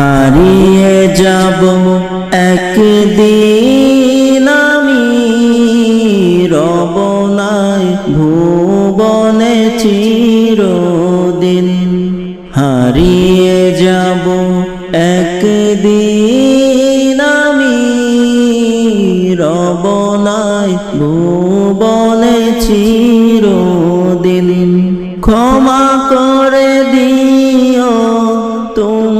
হারিয়ে যাব একদিন আমি রবনায় ভুবনে চিরদিন। হারিয়ে যাব একদিন আমি রবনায় ভুবনে চিরদিন। ক্ষমা করে দিও তোমরা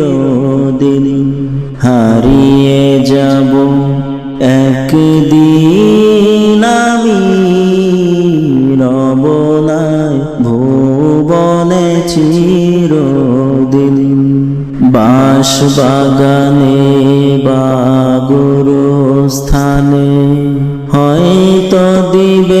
হারিয়ে যাব। একদিন আমি রবনায় ভুবনে চিরদিন বাস বাগানে বা গুরু স্থানে হয়তো দিবে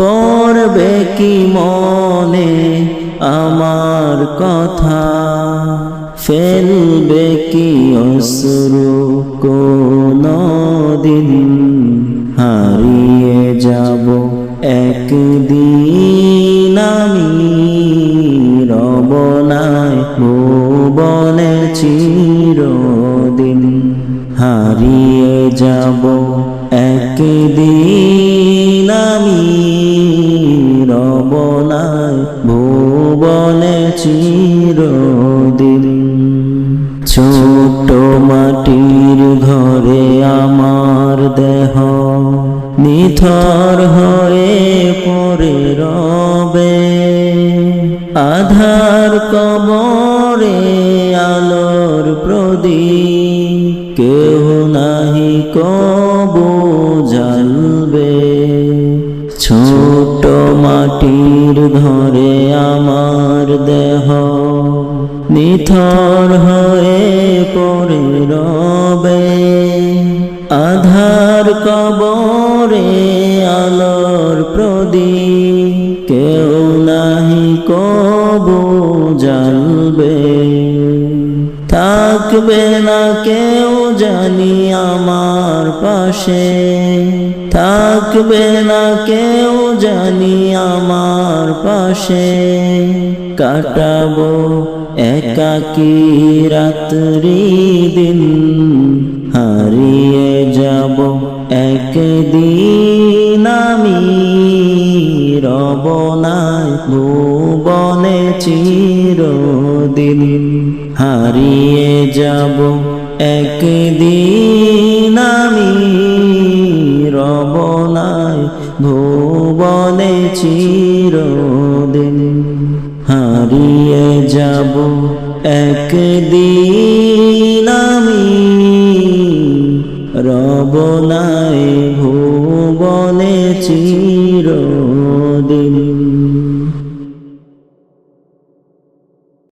পড়বে কি মনে? আমার কথা ফেলবে কি কোন দিন হারিয়ে যাব। একদিন আমি রবনায় ভুবনে চিরদিন হারিয়ে যাব। একদিন ভুবনে চিরদিন ছোট মাটির ঘরে আমার দেহ নিথর হয়ে পড়ে রবে। আধার কবরে আলোর প্রদীপ কেউ নাহি কবু জ্বালবে। ছোট মাটির ঘরে নিথর হয়ে পড়ে রবে। আধার কবরে আলোর প্রদীপ, কেউ নাহি কবু জ্বালবে। থাকবে না কেউ জানি আমার পাশে। থাকবে না কেউ জানি আমার পাশে। কাটাবো একাকি রাত্রি দিন। হারিয়ে যাব একদিন আমি। রবনায় ভুবনে চিরদিন। হারিয়ে যাব একদিন আমি। রবনায় ভুবনে চিরদিন যাব একদিন আমি রবনায়